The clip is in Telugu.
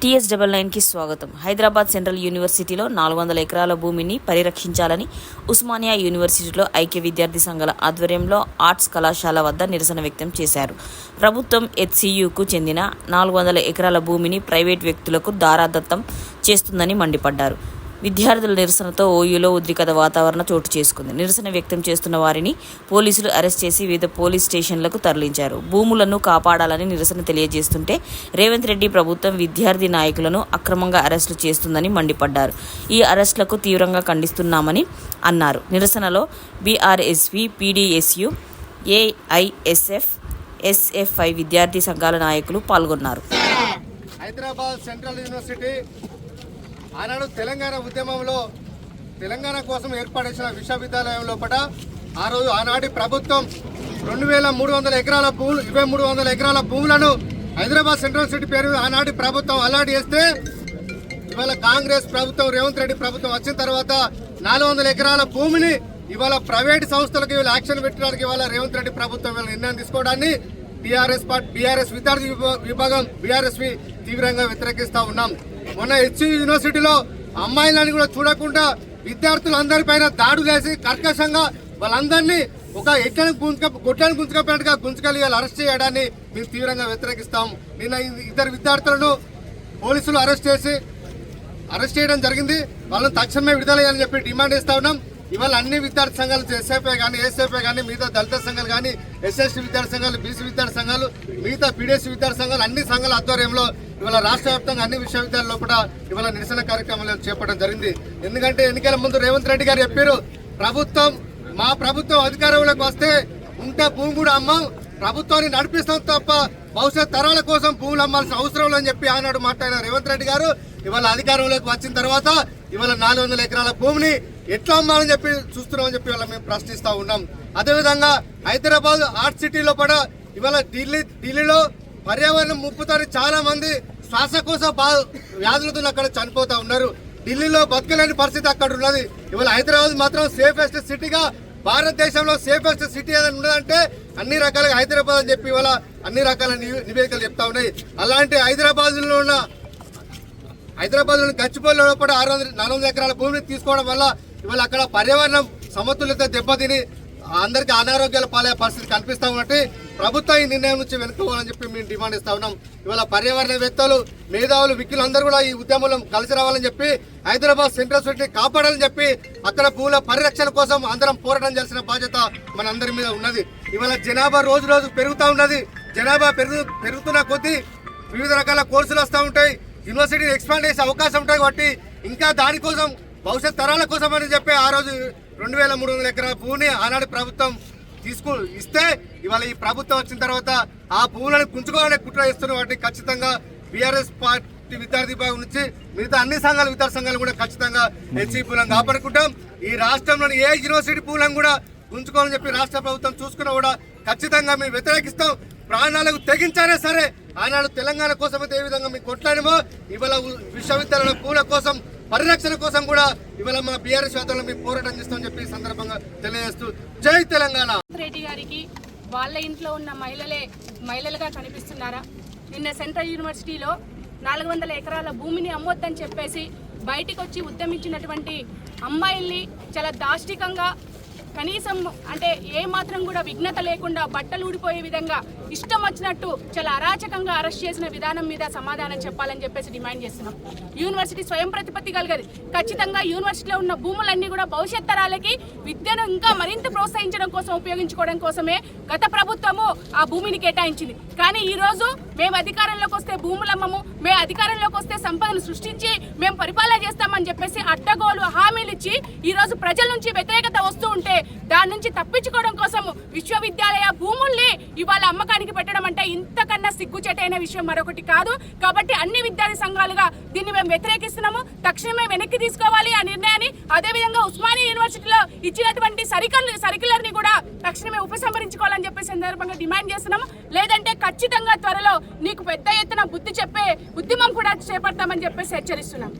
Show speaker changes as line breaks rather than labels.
టీఎస్ డబల్ నైన్కి స్వాగతం. హైదరాబాద్ సెంట్రల్ యూనివర్సిటీలో నాలుగు వందల ఎకరాల భూమిని పరిరక్షించాలని ఉస్మానియా యూనివర్సిటీలో ఐక్య విద్యార్థి సంఘాల ఆధ్వర్యంలో ఆర్ట్స్ కళాశాల వద్ద నిరసన వ్యక్తం చేశారు. ప్రభుత్వం హెచ్సియుకు చెందిన నాలుగు వందల ఎకరాల భూమిని ప్రైవేట్ వ్యక్తులకు దారాదత్తం చేస్తుందని మండిపడ్డారు. విద్యార్థుల నిరసనతో ఓయూలో ఉద్రికత వాతావరణ చోటు చేసుకుంది. నిరసన వ్యక్తం చేస్తున్న వారిని పోలీసులు అరెస్ట్ చేసి వివిధ పోలీస్ స్టేషన్లకు తరలించారు. భూములను కాపాడాలని నిరసన తెలియజేస్తుంటే రేవంత్ రెడ్డి ప్రభుత్వం విద్యార్థి నాయకులను అక్రమంగా అరెస్టులు చేస్తుందని మండిపడ్డారు. ఈ అరెస్టులకు తీవ్రంగా ఖండిస్తున్నామని అన్నారు. నిరసనలో బీఆర్ఎస్వి పీడీఎస్యు ఏఐఎస్ఎఫ్ ఎస్ఎఫ్ఐ విద్యార్థి సంఘాల నాయకులు పాల్గొన్నారు.
హైదరాబాద్ సెంట్రల్ యూనివర్సిటీ ఆనాడు తెలంగాణ ఉద్యమంలో తెలంగాణ కోసం ఏర్పాటు చేసిన విశ్వవిద్యాలయం లోపల ఆ రోజు ఆనాటి ప్రభుత్వం రెండు వేల మూడు వందల ఎకరాల భూములు ఇరవై మూడు వందల ఎకరాల భూములను హైదరాబాద్ సెంట్రల్ సిటీ పేరు ఆనాటి ప్రభుత్వం అలాట్ చేస్తే ఇవాళ కాంగ్రెస్ ప్రభుత్వం రేవంత్ రెడ్డి ప్రభుత్వం వచ్చిన తర్వాత నాలుగు వందల ఎకరాల భూమిని ఇవాళ ప్రైవేట్ సంస్థలకు వీళ్ళు యాక్షన్ పెట్టడానికి ఇవాళ రేవంత్ రెడ్డి ప్రభుత్వం వీళ్ళ నిర్ణయం తీసుకోవడాన్ని టీఆర్ఎస్ పార్టీ బీఆర్ఎస్ విద్యార్థి విభా- విభాగం బీఆర్ఎస్వి తీవ్రంగా వ్యతిరేకిస్తూ ఉన్నాం. మొన్న హెచ్సి యూనివర్సిటీలో అమ్మాయిలని కూడా చూడకుండా విద్యార్థులందరిపైన దాడులు వేసి కర్కశంగా వాళ్ళందరినీ ఒక ఎట్టని గుంజుక గుడ్డని గుంజుకపోయినట్టుగా గుంజుకలి అరెస్ట్ చేయడాన్ని మేము తీవ్రంగా వ్యతిరేకిస్తాం. నిన్న ఇద్దరు విద్యార్థులను పోలీసులు అరెస్ట్ చేసి అరెస్ట్ చేయడం జరిగింది. వాళ్ళని తక్షణమే విడుదల చేయాలని చెప్పి డిమాండ్ చేస్తా ఉన్నాం. ఇవాళ అన్ని విద్యార్థి సంఘాలు ఎస్ఎఫ్ఐ కానీ ఎస్ఎఫ్ఐ కానీ మిగతా దళిత సంఘాలు కానీ ఎస్ఎస్టీ విద్యార్థి సంఘాలు బీసీ విద్యార్థి సంఘాలు మిగతా పీడిఎస్ విద్యార్థి సంఘాలు అన్ని సంఘాల ఆధ్వర్యంలో ఇవాళ రాష్ట్ర వ్యాప్తంగా అన్ని విశ్వవిద్యాలయాల్లో కూడా ఇవాళ నిరసన కార్యక్రమాలు చేపట్టడం జరిగింది. ఎందుకంటే ఎన్నికల ముందు రేవంత్ రెడ్డి గారు చెప్పారు ప్రభుత్వం మా ప్రభుత్వం అధికారంలోకి వస్తే ఉంటే భూమి కూడా అమ్మం ప్రభుత్వాన్ని నడిపిస్తాం తప్ప భవిష్యత్ తరాల కోసం భూములు అమ్మాల్సిన అవసరం లేదని చెప్పి ఆనాడు మాట్లాడిన రేవంత్ రెడ్డి గారు ఇవాళ అధికారంలోకి వచ్చిన తర్వాత ఇవాళ నాలుగు వందల ఎకరాల భూమిని ఎట్లా అమ్మాలని చెప్పి చూస్తున్నామని చెప్పి ఇవాళ మేము ప్రశ్నిస్తా ఉన్నాం. అదేవిధంగా హైదరాబాద్ ఆర్ట్ సిటీలో కూడా ఇవాళ ఢిల్లీ ఢిల్లీలో పర్యావరణం ముప్పుతారు చాలా మంది శ్వాసకోశ బా వ్యాధులతో అక్కడ చనిపోతా ఉన్నారు. ఢిల్లీలో బతకలేని పరిస్థితి అక్కడ ఉన్నది. ఇవాళ హైదరాబాద్ మాత్రం సేఫెస్ట్ సిటీగా భారతదేశంలో సేఫెస్ట్ సిటీ ఏదైనా ఉన్నదంటే అన్ని రకాలుగా హైదరాబాద్ అని చెప్పి ఇవాళ అన్ని రకాల నివే- నివేదికలు చెప్తా ఉన్నాయి. అలాంటి హైదరాబాద్లో ఉన్న హైదరాబాద్లోని గచ్చిపల్లిలో కూడా ఆరు వందల నాలుగు వందల ఎకరాల భూమిని తీసుకోవడం వల్ల ఇవాళ అక్కడ పర్యావరణం సమతుల్యత దెబ్బతిని అందరికీ అనారోగ్యాల పాలే పరిస్థితి కనిపిస్తా ఉన్నట్టు ప్రభుత్వం ఈ నిర్ణయం నుంచి వెనుకోవాలని చెప్పి మేము డిమాండ్ ఇస్తా ఉన్నాం. ఇవాళ పర్యావరణవేత్తలు మేధావులు విక్కులు అందరూ కూడా ఈ ఉద్యమంలో కలిసి రావాలని చెప్పి హైదరాబాద్ సెంట్రల్ సిటీని కాపాడాలని చెప్పి అక్కడ భూముల పరిరక్షణ కోసం అందరం పోరాటం చేసిన బాధ్యత మన అందరి మీద ఉన్నది. ఇవాళ జనాభా రోజు రోజు పెరుగుతూ ఉన్నది. జనాభా పెరుగు పెరుగుతున్న కొద్దీ వివిధ రకాల కోర్సులు వస్తూ ఉంటాయి. యూనివర్సిటీ ఎక్స్పాండ్ చేసే అవకాశం ఉంటాయి కాబట్టి ఇంకా దానికోసం భవిష్యత్ తరాల కోసం అని చెప్పి ఆ రోజు రెండు వేల మూడు వందల ఎకరాల భూమిని ఆనాడు ప్రభుత్వం తీసుకు ఇస్తే ఇవాళ ఈ ప్రభుత్వం వచ్చిన తర్వాత ఆ భూములను గుంజుకోవాలనే కుట్ర చేస్తున్న వాటిని ఖచ్చితంగా బీఆర్ఎస్ పార్టీ విద్యార్థి విభాగం నుంచి మిగతా అన్ని సంఘాలు విద్యార్థి సంఘాలు కూడా ఖచ్చితంగా హెచ్ఈ పూలను కాపాడుకుంటాం. ఈ రాష్ట్రంలోని ఏ యూనివర్సిటీ పూలను కూడా గుంజుకోవాలని చెప్పి రాష్ట్ర ప్రభుత్వం చూసుకున్నా కూడా ఖచ్చితంగా మేము వ్యతిరేకిస్తాం. ప్రాణాలకు తెగించారే సరే ఆనాడు తెలంగాణ కోసం అయితే ఏ విధంగా మేము కొట్లాడమో ఇవాళ విశ్వవిద్యాలయ విశ్వవిద్యాలయాల పూల కోసం పరిరక్షణ కోసం కూడా ఇవాళ మా బీఆర్ఎస్ శాతంలో మీ పోరాటం చేస్తామని చెప్పి సందర్భంగా తెలియజేస్తూ జై తెలంగాణ.
రెడ్డి గారికి వాళ్ళ ఇంట్లో ఉన్న మహిళలే మహిళలుగా కనిపిస్తున్నారా? నిన్న సెంట్రల్ యూనివర్సిటీలో నాలుగు వందల ఎకరాల భూమిని అమ్మొద్దని చెప్పేసి బయటికి వచ్చి ఉద్యమించినటువంటి అమ్మాయిల్ని చాలా దాష్టికంగా కనీసం అంటే ఏ మాత్రం కూడా విఘ్నత లేకుండా బట్టలు ఊడిపోయే విధంగా ఇష్టం వచ్చినట్టు చాలా అరాచకంగా అరెస్ట్ చేసిన విధానం మీద సమాధానం చెప్పాలని చెప్పేసి డిమాండ్ చేస్తున్నాం. యూనివర్సిటీ స్వయం ప్రతిపత్తి కలిగదు. ఖచ్చితంగా యూనివర్సిటీలో ఉన్న భూములన్నీ కూడా భవిష్యత్ తరాలకి విద్యను ఇంకా మరింత ప్రోత్సహించడం కోసం ఉపయోగించుకోవడం కోసమే గత ప్రభుత్వము ఆ భూమిని కేటాయించింది. కానీ ఈ రోజు మేము అధికారంలోకి వస్తే భూములమ్మము మేము అధికారంలోకి వస్తే సంపదను సృష్టించి మేము పరిపాలన చేస్తామని చెప్పేసి అడ్డగోలు హామీలు ఇచ్చి ఈ రోజు ప్రజల నుంచి వ్యతిరేకత వస్తూ ఉంటే దాని నుంచి తప్పించుకోవడం కోసం విశ్వవిద్యాలయ భూముల్ని ఇవాళ అమ్మకానికి పెట్టడం అంటే ఇంతకన్నా సిగ్గుచేటైన విషయం మరొకటి కాదు. కాబట్టి అన్ని విద్యార్థి సంఘాలుగా దీన్ని మేము వ్యతిరేకిస్తున్నాము. తక్షణమే వెనక్కి తీసుకోవాలి ఆ నిర్ణయాన్ని. అదేవిధంగా ఉస్మానియా యూనివర్సిటీలో ఇచ్చినటువంటి సరికల్ సర్క్యులర్ని కూడా తక్షణమే ఉపసంహరించుకోవాలని చెప్పే సందర్భంగా డిమాండ్ చేస్తున్నాము. లేదంటే ఖచ్చితంగా త్వరలో నీకు పెద్ద ఎత్తున బుద్ధి చెప్పే ఉద్యమం కూడా చేపడతామని చెప్పేసి హెచ్చరిస్తున్నాం.